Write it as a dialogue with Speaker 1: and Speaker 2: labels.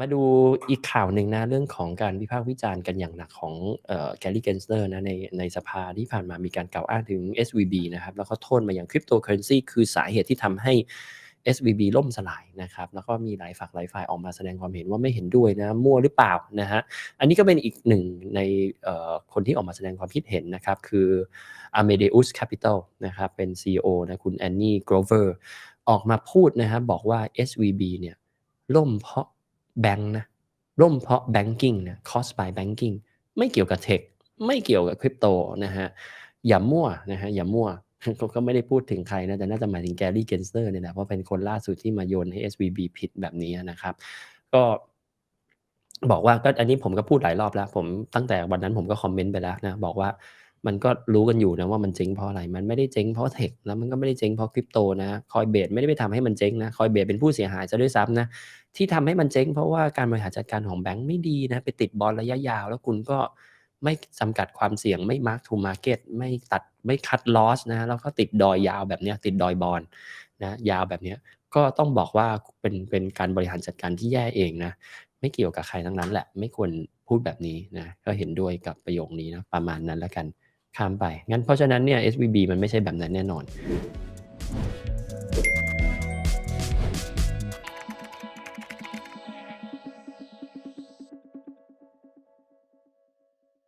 Speaker 1: มาดูอีกข่าวหนึ่งนะเรื่องของการวิพากษ์วิจารณ์กันอย่างหนักของเอ่อ Gary Gensler นะในในสภาที่ผ่านมามีการกล่าวอ้างถึง SVB นะครับแล้วก็โทษมาอย่าง Cryptocurrency คือสาเหตุที่ทำให้ SVB ล่มสลายนะครับแล้วก็มีหลายฝักหลายฝ่ายออกมาแสดงความเห็นว่าไม่เห็นด้วยนะมั่วหรือเปล่านะฮะอันนี้ก็เป็นอีกหนึ่งในคนที่ออกมาแสดงความคิดเห็นนะครับคือ Amadeus Capital นะครับเป็น CEO นะคุณแอนนี่โกรเวอร์ออกมาพูดนะครับบอกว่า SVB เนี่ยล่มเพราะ แบงค์นะล่มเพราะ banking นะ cost by banking ไม่เกี่ยวกับเทคไม่เกี่ยวกับคริปโตนะฮะอย่ามั่วนะฮะอย่ามั่วก็ก็ไม่ได้พูดถึงใครนะแต่น่าจะหมายถึงแกรี่เกนเซอร์เนี่ยแหละเพราะเป็นคนล่าสุดที่มาโยนให้ SVB ผิดแบบนี้นะครับ ก็บอกว่าก็อันนี้ผมก็พูดหลายรอบแล้ว ผมตั้งแต่วันนั้นผมก็คอมเมนต์ไปแล้วนะ บอกว่า มันก็รู้กันอยู่นะว่ามันเจ๊งเพราะอะไร มันไม่ได้เจ๊งเพราะเทคแล้วมันก็ไม่ได้เจ๊งเพราะคริปโตนะคอยเบสไม่ได้ไปทำให้มันเจ๊งนะคอยเบสเป็นผู้เสียหายซะด้วยซ้ำนะที่ทำให้มันเจ๊งเพราะว่าการบริหารจัดการของแบงค์ไม่ดีนะไปติดบอลระยะยาว แล้วคุณก็ไม่จำกัดความเสี่ยงไม่ mark to market ไม่ตัดไม่คัดลอสนะแล้วก็ติดดอยยาวแบบนี้ติดดอยบอลนะยาวแบบนี้ก็ต้องบอกว่าเป็นเป็นการบริหารจัดการที่แย่เองนะไม่เกี่ยวกับใครทั้งนั้นแหละ ไม่ควรพูดแบบนี้นะก็เห็นด้วยกับประโยคนี้นะประมาณนั้นแล้วกัน ข้ามไป งั้นเพราะฉะนั้นเนี่ย SVB มันไม่ใช่แบบนั้นแน่นอน